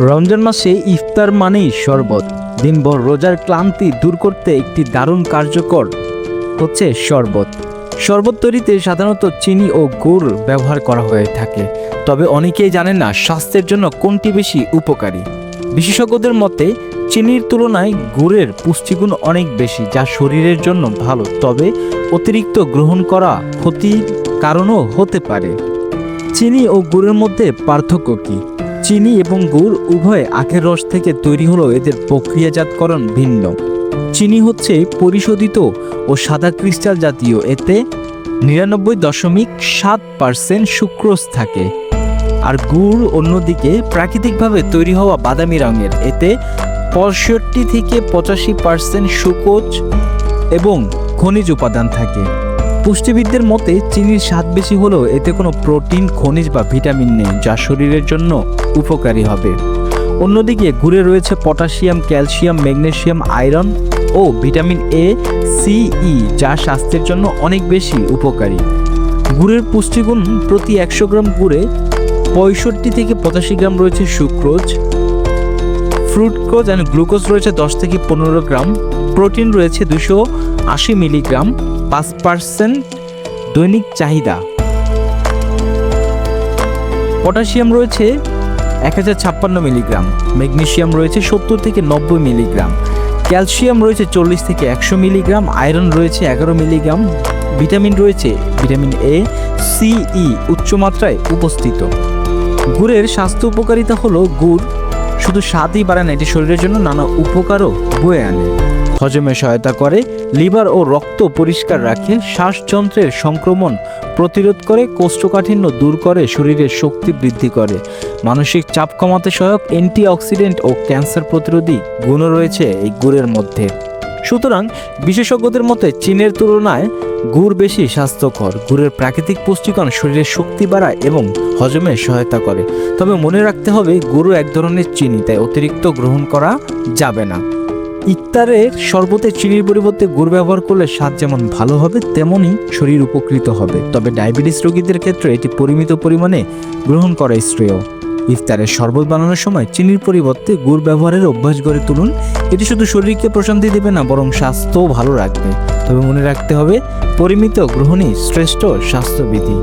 রমজান মাসে ইফতার মানেই শরবত। দিনভর রোজার ক্লান্তি দূর করতে একটি দারুণ কার্যকর হচ্ছে শরবত। শরবত তৈরিতে সাধারণত চিনি ও গুড় ব্যবহার করা হয়ে থাকে। তবে অনেকেই জানেন না স্বাস্থ্যের জন্য কোনটি বেশি উপকারী। বিশেষজ্ঞদের মতে, চিনির তুলনায় গুড়ের পুষ্টিগুণ অনেক বেশি, যা শরীরের জন্য ভালো, তবে অতিরিক্ত গ্রহণ করা ক্ষতির কারণও হতে পারে। চিনি ও গুড়ের মধ্যে পার্থক্য কি? চিনি এবং গুড় উভয় আখের রস থেকে তৈরি হলেও এদের প্রক্রিয়াজাতকরণ ভিন্ন। চিনি হচ্ছে পরিশোধিত ও সাদা ক্রিস্টাল জাতীয়। এতে নিরানব্বই দশমিক সাত পার্সেন্ট সুক্রোজ থাকে। আর গুড় অন্যদিকে প্রাকৃতিকভাবে তৈরি হওয়া বাদামি রঙের। এতে পঁয়ষট্টি থেকে পঁচাশি পার্সেন্ট সুকোজ এবং খনিজ উপাদান থাকে। পুষ্টিবিদদের মতে, চিনির স্বাদ বেশি হলেও এতে কোনো প্রোটিন, খনিজ বা ভিটামিন নেই, যা শরীরের জন্য উপকারী হবে। অন্যদিকে, গুড়ে রয়েছে পটাশিয়াম, ক্যালসিয়াম ম্যাগনেশিয়াম আয়রন ও ভিটামিন এ সি ই যা স্বাস্থ্যের জন্য অনেক বেশি উপকারী। গুড়ের পুষ্টিগুণ প্রতি একশো গ্রাম গুড়ে পঁয়ষট্টি থেকে পঁচাশি গ্রাম রয়েছে সুক্রোজ। ফ্রুটক্রোজ অ্যান্ড গ্লুকোজ রয়েছে দশ থেকে পনেরো গ্রাম। প্রোটিন রয়েছে দুশো আশি মিলিগ্রাম। পাঁচ পার্সেন্ট দৈনিক চাহিদা। পটাশিয়াম রয়েছে এক হাজার ছাপ্পান্ন মিলিগ্রাম, ম্যাগনেশিয়াম রয়েছে সত্তর থেকে নব্বই মিলিগ্রাম, ক্যালসিয়াম রয়েছে চল্লিশ থেকে একশো মিলিগ্রাম, আয়রন রয়েছে এগারো মিলিগ্রাম, ভিটামিন রয়েছে ভিটামিন এ সিই উচ্চমাত্রায় উপস্থিত। গুড়ের স্বাস্থ্য উপকারিতা হলো গুড়, শুধু স্বাদই বাড়ায় না, এটি শরীরের জন্য নানা উপকারও বয়ে আনে। হজমে সহায়তা করে, লিভার ও রক্ত পরিষ্কার রাখে, শ্বাসযন্ত্রের সংক্রমণ প্রতিরোধ করে, কোষ্ঠকাঠিন্য দূর করে, শরীরের শক্তি বৃদ্ধি করে। মানসিক চাপ কমাতে সহায়ক অ্যান্টিঅক্সিডেন্ট ও ক্যান্সার প্রতিরোধী গুণও রয়েছে এই গুড়ের মধ্যে। সুতরাং বিশেষজ্ঞদের মতে চীনের তুলনায় গুড় বেশি স্বাস্থ্যকর। গুড়ের প্রাকৃতিক পুষ্টিকণ শরীরের শক্তি বাড়ায় এবং হজমে সহায়তা করে। তবে মনে রাখতে হবে গুড় এক ধরনের চিনি, তাই অতিরিক্ত গ্রহণ করা যাবে না। ইফতারের শরবতে চিনির পরিবর্তে গুড় ব্যবহার করলে স্বাদ যেমন ভালো হবে, তেমনই শরীর উপকৃত হবে। তবে ডায়াবেটিস রোগীদের ক্ষেত্রে এটি পরিমিত পরিমাণে গ্রহণ করা শ্রেয়। ইফতারের শরবত বানানোর সময় চিনির পরিবর্তে গুড় ব্যবহারের অভ্যাস গড়ে তুলুন। এটি শুধু শরীরকে প্রশান্তি দেবে না, বরং স্বাস্থ্যও ভালো রাখবে। তবে মনে রাখতে হবে, পরিমিত গ্রহণই শ্রেষ্ঠ স্বাস্থ্যবিধি।